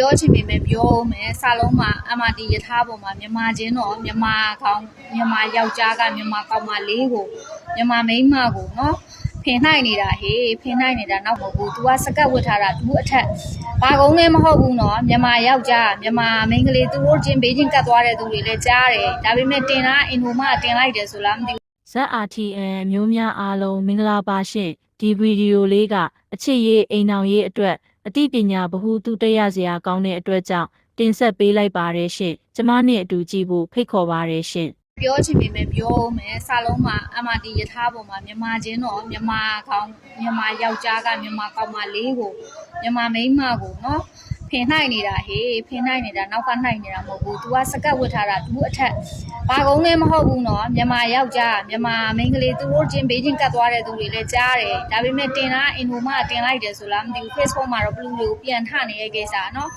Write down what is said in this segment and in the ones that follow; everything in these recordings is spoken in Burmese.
ပြောချင်ပေမဲ့ပြောဦးမယ်စာလုံးမှာ MRT ယထာပေါ်မှာမြန်မာချင်းတော့မြန်မာကောင်းမြန်မာယောက်ျားကမြန်မာကောင်မလေးကိုမြန်မာမိန်းမကိုနော်ဖင်နိုင်နေတာဟေးဖင်နိုင်နေတာနောက်မဟုတ်ဘူး तू ကစကတ်ဝတ်ထားတာ तू အထက်ဘာကုန်းလည်းမဟုတ်ဘူးနော်မြန်မာယောက်ျားမြန်မာမိန်းကလေးသူတို့ချင်းဘေးချင်းကတ်သွားတဲ့သူတွေလည်းကြားတယ်ဒါပေမဲ့တင်တာအင်ဒိုမတင်လိုက်တယ်ဆိုလားမသိဘူး ZRTN မျိုးများအားလုံးမင်္ဂလာပါရှင်ဒီဗီဒီယိုလေးကအချစ်ရေးအိမ်အောင်ရေးအတွက် အသိပညာဗဟုသုတရစရာကောင်းတဲ့အတွက်ကြောင့်တင်ဆက်ပေးလိုက်ပါတယ်ရှင်ကျမနဲ့အတူကြည့်ဖို့ဖိတ်ခေါ်ပါတယ်ရှင်ပြောချင်ပေမဲ့ပြောဦးမယ်စာလုံးမှာ MRT ယထာပေါ်မှာမြန်မာချင်းတော့မြန်မာကောင်မြန်မာယောက်ျားကမြန်မာကောင်မလေးကိုမြန်မာမိန်းမကိုနော် ဖင်နိုင်နေတာဟေးဖင်နိုင်နေတာနောက်ကနိုင်နေတာမဟုတ်ဘူး तू ကစကတ်ဝတ်ထားတာ तू အထက်ဘာကုန်းလည်းမဟုတ်ဘူးနော်မြန်မာယောက်ျားမြန်မာမိန်းကလေးသူတို့ချင်းဘေးချင်းကတ်သွားတဲ့သူတွေလည်းကြားတယ်ဒါပေမဲ့တင်တာအင်ဒိုမတင်လိုက်တယ်ဆိုလားမသိဘူး Facebook မှာတော့ blue လေးကိုပြန်ထနေတဲ့ကိစ္စနော်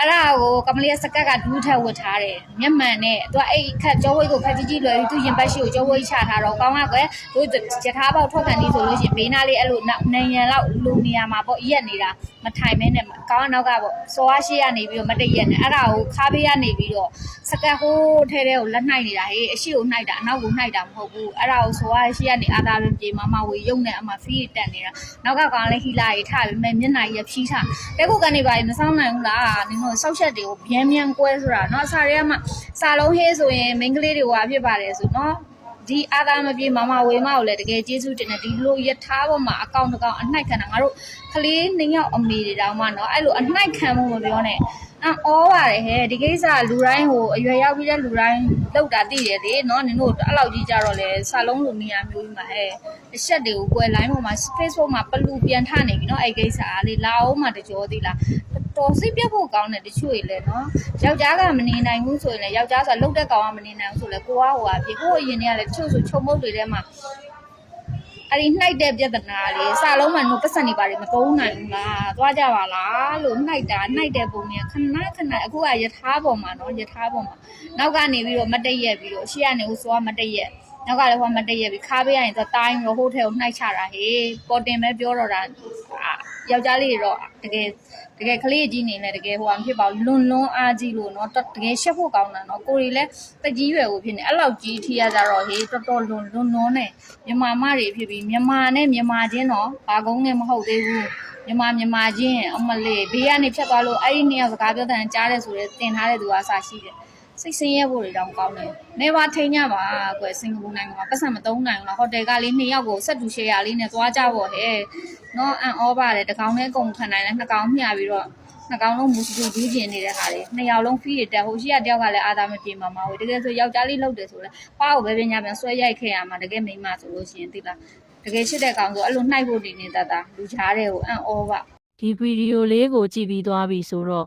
အဲ့ဒါကိုကမလေးကစကတ်ကဒူးထက်ဝတ်ထားတယ်မျက်မှန်နဲ့သူကအဲ့ခက်ကြောဝိတ်ကိုခက်ကြီးကြီးလွယ်ပြီးသူရင်ပတ်ရှိကိုကြောဝိတ်ချထားတော့ကောင်းကကွယ်သူရထားပေါက်ထွက်ကန်ဒီဆိုလို့ရှိရင်ဘေးနားလေးအဲ့လိုနိုင်ရန်လောက်လူနေရာမှာပေါ့ရက်နေတာမထိုင်မဲနဲ့ကောင်းကနောက်ကပေါ့စောအားရှိကနေပြီးတော့မတည့်ရက်နဲ့အဲ့ဒါကိုခါပေးရနေပြီးတော့စကတ်ဟိုးထဲထဲကိုလက်နှိုက်နေတာဟေးအရှိကိုနှိုက်တာအနောက်ကိုနှိုက်တာမဟုတ်ဘူးအဲ့ဒါကိုစောအားရှိကနေအာသာပင်ပြေမမဝေရုံနဲ့အမဖီးတက်နေတာနောက်ကကောင်းလည်းဟီလာရီထပြီးမဲ့မျက်နှာကြီးဖြီးထားတဲခုကနေပါရင်မဆောင်နိုင်ဘူးလားနင်တိဆောက်ချက်တွေကိုဗျမ်းဗျမ်းကွဲဆိုတာเนาะစာရဲကမှစာလုံးဟေးဆိုရင်မိန်းကလေးတွေကဖြစ်ပါတယ်ဆိုเนาะဒီအာသာမပြေမမဝေမကိုလည်းတကယ်ကျေးဇူးတင်တယ်ဒီလိုယထာပေါ်မှာအကောင့်တစ်ကောင်အနှိုက်ခံတာငါတို့ကလေးနှစ်ယောက်အမေတွေတောင်မှเนาะအဲ့လိုအနှိုက်ခံမှုမပြောနဲ့အော်ဩပါတယ်ဟဲ့ဒီကိစ္စလူတိုင်းဟိုအရွယ်ရောက်ပြီးတဲ့လူတိုင်းလောက်တာသိတယ်လေเนาะနင်တို့အဲ့လောက်ကြီးကြတော့လေစာလုံးလိုနေရာမျိုးကြီးမှာဟဲ့အချက်တွေကိုကွယ် line ပေါ်မှာ Facebook မှာပလူပြန်ထနေပြီเนาะအဲ့ကိစ္စအားလေလာအောင်မှတကြောသေးလား တော် စိတ်ပြတ်ဖို့ကောင်းတယ်တချို့တွေလည်းနော်ယောက်ျားကမနေနိုင်ဘူးဆိုရင်လည်းယောက်ျားဆိုတာလှုပ်တဲ့ကောင်ကမနေနိုင်ဘူးဆိုလည်းကိုကဟိုဟာဖြစ်ကိုအရင်တည်းကလည်းတချို့ဆိုချုံမုတ်တွေထဲမှာအဲ့ဒီနှိုက်တဲ့ပြဿနာလေးစလုံးမှတော့ပတ်စံနေပါလေမသုံးနိုင်ဘူးလားသွားကြပါလားလို့နှိုက်တာနှိုက်တဲ့ပုံတွေကခဏခဏအခုကယထာပေါ်မှာနော်ယထာပေါ်မှာနောက်ကနေပြီးတော့မတည့်ရက်ပြီးတော့ရှေ့ကနေဟိုစောကမတည့်ရက်နောက်ကလည်းဟိုမတည့်ရက်ပြီးခါပေးရရင်တော့တိုင်းရောဟိုထဲကိုနှိုက်ချတာဟေးပေါ်တင်ပဲပြောတော့တာ ယောက်ျားလေးတွေတော့တကယ်တကယ်ကလေးကြီးနေနဲ့တကယ်ဟိုဟာမဖြစ်ပါဘူးလွန်လွန်အားကြီးလို့နော်တကယ်ရှက်ဖို့ကောင်းတာနော်ကိုရီလည်းတကြီးရွယ်ကိုဖြစ်နေအဲ့လောက်ကြီးထိရကြတော့ဟေးတော်တော်လွန်လွန်လွန်နဲ့မြန်မာမတွေဖြစ်ပြီးမြန်မာနဲ့မြန်မာချင်းတော့ဘာကုန်းနဲ့မဟုတ်သေးဘူးမြန်မာမြန်မာချင်းအမလေးဘေးကနေဖြတ်သွားလို့အဲ့ဒီနှစ်ယောက်စကားပြောတဲ့ကြားတယ်ဆိုတော့တင်ထားတဲ့သူကအစားရှိတယ် စိတ်ဆင်းရဲဖို့တွေတောင်ကောင်းတယ်။နေပါထိန်ကြပါကွယ်စင်ကာပူနိုင်ငံမှာပတ်စံမသုံးနိုင်ဘူးလားဟိုတယ်ကလေးနှစ်ယောက်ကိုဆက်တူရှယ်ယာလေးနဲ့သွားကြပေါ့ဟဲ့။နော်အန်ဩပါတယ်တကောင်နဲ့ကုန်ခံနိုင်တယ်နှစ်ကောင်မျှပြီးတော့နှစ်ကောင်လုံးမူစတူဒူးကျင်နေတဲ့ဟာတွေနှစ်ယောက်လုံးဖီးရတက်ဟိုရှိကတယောက်ကလည်းအာသာမပြေမှာမဟုတ်တကယ်ဆိုယောက်ျားလေးလောက်တယ်ဆိုလဲပါကိုပဲပညာပြန်ဆွဲရိုက်ခဲ့ရမှာတကယ်မိန်းမဆိုလို့ရှိရင်သိလားတကယ်ချစ်တဲ့ကောင်ဆိုအဲ့လိုနှိုက်ဖို့နေနေတတ်တာလူချားတဲ့ကိုအန်ဩပါဒီဗီဒီယိုလေးကိုကြည့်ပြီးသွားပြီဆိုတော့